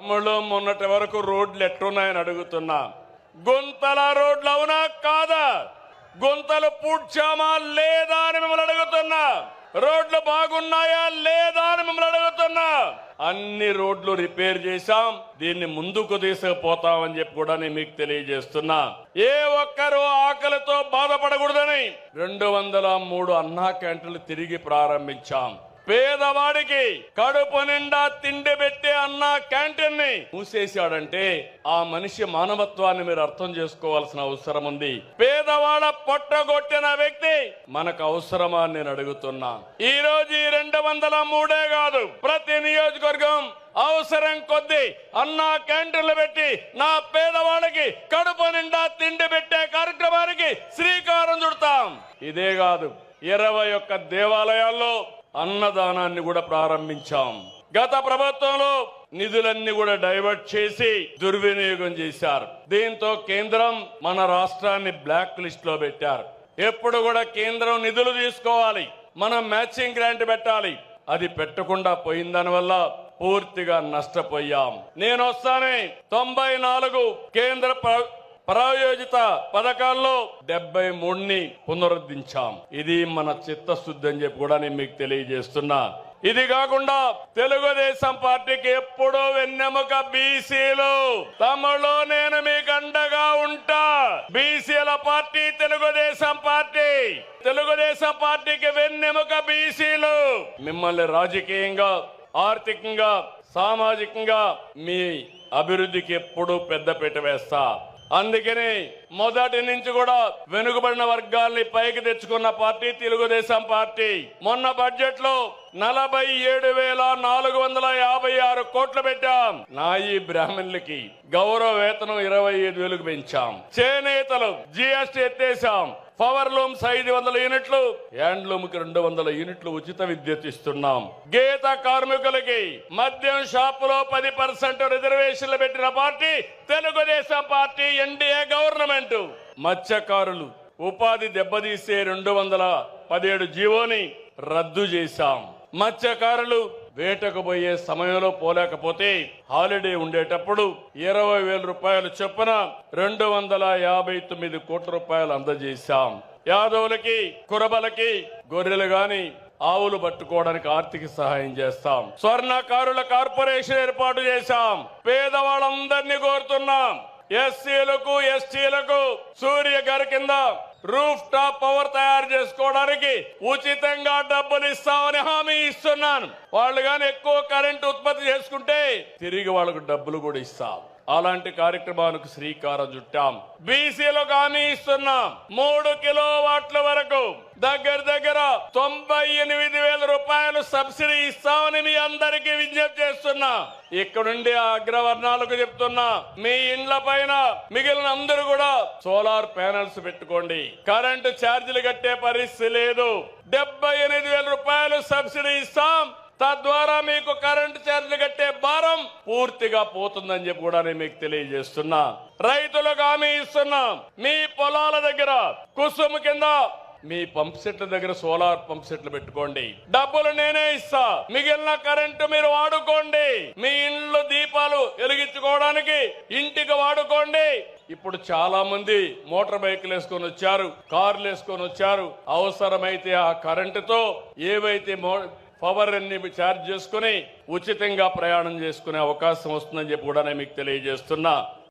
తమ్ముళ్ళు మొన్నటి వరకు రోడ్లు ఎట్టున్నాయని అడుగుతున్నా. గుంతల రోడ్లు అవునా కాదా? గుంతలు పూడ్చామా లేదా అని మిమ్మల్ని అడుగుతున్నా. రోడ్లు బాగున్నాయా లేదా అని మిమ్మల్ని అడుగుతున్నా. అన్ని రోడ్లు రిపేర్ చేశాం దీన్ని ముందుకు తీసుకుపోతామని చెప్పి కూడా నేను మీకు తెలియజేస్తున్నా. ఏ ఒక్కరూ ఆకలితో బాధపడకూడదని రెండు వందల మూడు అన్నా క్యాంటీన్లు తిరిగి ప్రారంభించాం. పేదవాడికి కడుపు నిండా తిండి పెట్టే అన్న క్యాంటీన్ని మూసేశాడంటే ఆ మనిషి మానవత్వాన్ని మీరు అర్థం చేసుకోవాల్సిన అవసరం ఉంది. పేదవాడ పొట్టగొట్టిన వ్యక్తి మనకు అవసరమా నేను అడుగుతున్నా. ఈ రోజు ఈ రెండు వందల మూడే కాదు ప్రతి నియోజకవర్గం అవసరం కొద్దీ అన్న క్యాంటీన్లు పెట్టి నా పేదవాడికి కడుపు నిండా తిండి పెట్టే కార్యక్రమానికి శ్రీకారం చుడతాం. ఇదే కాదు ఇరవై ఒక్క దేవాలయాల్లో అన్నదానాన్ని కూడా ప్రారంభించాం. గత ప్రభుత్వంలో నిధులన్నీ కూడా డైవర్ట్ చేసి దుర్వినియోగం చేశారు. దీంతో కేంద్రం మన రాష్ట్రాన్ని బ్లాక్ లిస్ట్లో పెట్టారు. ఎప్పుడు కూడా కేంద్రం నిధులు తీసుకోవాలి. మనం మ్యాచింగ్ గ్రాంట్ పెట్టాలి. అది పెట్టకుండా పోయిన దానివల్ల పూర్తిగా నష్టపోయాం. నేను వస్తానే తొంభై నాలుగు కేంద్ర ప్రాయోజిత పథకాల్లో డెబ్బై మూడుని పునరుద్ధరించాం. ఇది మన చిత్తశుద్ధి అని చెప్పి కూడా నేను మీకు తెలియజేస్తున్నా. ఇది కాకుండా తెలుగుదేశం పార్టీకి ఎప్పుడూ వెన్నెముక బీసీలు. తమలో నేను మీకు అండగా ఉంటా. బీసీల పార్టీ తెలుగుదేశం పార్టీ. తెలుగుదేశం పార్టీకి వెన్నెముక బీసీలు. మిమ్మల్ని రాజకీయంగా ఆర్థికంగా సామాజికంగా మీ అభివృద్ధికి ఎప్పుడూ పెద్దపీట వేస్తా. అందుకని మొదటి నుంచి కూడా వెనుకబడిన వర్గాల్ని పైకి తెచ్చుకున్న పార్టీ తెలుగుదేశం పార్టీ. మొన్న బడ్జెట్లో నలభై ఏడు వేల నాలుగు వందల యాభై ఆరు కోట్లు పెట్టాం. నాయి బ్రాహ్మణులకి గౌరవ వేతనం ఇరవై ఐదు వేలకు పెంచాం. చేనేతలు జిఎస్టీ ఎత్తేసాం పవర్ లూమ్స్ ఐదు వందల యూనిట్లు హ్యాండ్లూమ్కి రెండు వందల యూనిట్లు ఉచిత విద్యుత్ ఇస్తున్నాం. గీత కార్మికులకి మద్యం షాపులో పది పర్సెంట్ రిజర్వేషన్లు పెట్టిన party Telugudesam party NDA government. మత్స్యకారులు ఉపాధి దెబ్బతీసే రెండు వందల పదిహేడు జీవోని రద్దు చేశాం. మత్స్యకారులు వేటకు పోయే సమయంలో పోలేకపోతే హాలిడే ఉండేటప్పుడు ఇరవై వేల రూపాయలు చొప్పున రెండు వందల యాభై తొమ్మిది కోట్ల రూపాయలు అందజేశాం. యాదవులకి కురబలకి గొర్రెలు గాని ఆవులు పట్టుకోవడానికి ఆర్థిక సహాయం చేస్తాం. స్వర్ణకారుల కార్పొరేషన్ ఏర్పాటు చేశాం. పేదవాళ్ళందరినీ కోరుతున్నాం. ఎస్సీలకు ఎస్టీలకు సూర్య గారి కింద రూఫ్ టాప్ పవర్ తయారు చేసుకోవడానికి ఉచితంగా డబ్బులు ఇస్తామని హామీ ఇస్తున్నాను. వాళ్ళు కానీ ఎక్కువ కరెంట్ ఉత్పత్తి చేసుకుంటే తిరిగి వాళ్ళకు డబ్బులు కూడా ఇస్తాం. అలాంటి కార్యక్రమానికి శ్రీకారం చుట్టాం. బీసీలకు హామీ ఇస్తున్నాం. మూడు కిలో వాట్ల వరకు దగ్గర దగ్గర తొంభై ఎనిమిది వేల రూపాయలు సబ్సిడీ ఇస్తామని మీ అందరికీ విజ్ఞప్తి చేస్తున్నా. ఇక్కడుండి ఆ అగ్రవర్ణాలకు చెప్తున్నా మీ ఇండ్ల పైన మిగిలిన అందరూ కూడా సోలార్ ప్యానెల్స్ పెట్టుకోండి. కరెంటు ఛార్జీలు కట్టే పరిస్థితి లేదు. డెబ్బై ఎనిమిది వేల రూపాయలు సబ్సిడీ ఇస్తాం. తద్వారా మీకు కరెంటు ఛార్జీలు కట్టే భారం పూర్తిగా పోతుందని చెప్పి కూడా నేను మీకు తెలియజేస్తున్నా. రైతులకు హామీ ఇస్తున్నాం. మీ పొలాల దగ్గర కుసుమ కింద మీ పంప్ సెట్ల దగ్గర సోలార్ పంప్ సెట్లు పెట్టుకోండి. డబ్బులు నేనే ఇస్తా. మిగిలిన కరెంటు మీరు వాడుకోండి. మీ ఇండ్లు దీపాలు వెలిగించుకోవడానికి ఇంటికి వాడుకోండి. ఇప్పుడు చాలా మంది మోటార్ బైకులు వేసుకొని వచ్చారు కార్లు వేసుకొని వచ్చారు. అవసరమైతే ఆ కరెంటుతో ఏవైతే మో పవర్ అన్ని ఛార్జ్ చేసుకుని ఉచితంగా ప్రయాణం చేసుకునే అవకాశం వస్తుందని చెప్పి కూడా నేను మీకు తెలియజేస్తున్నా.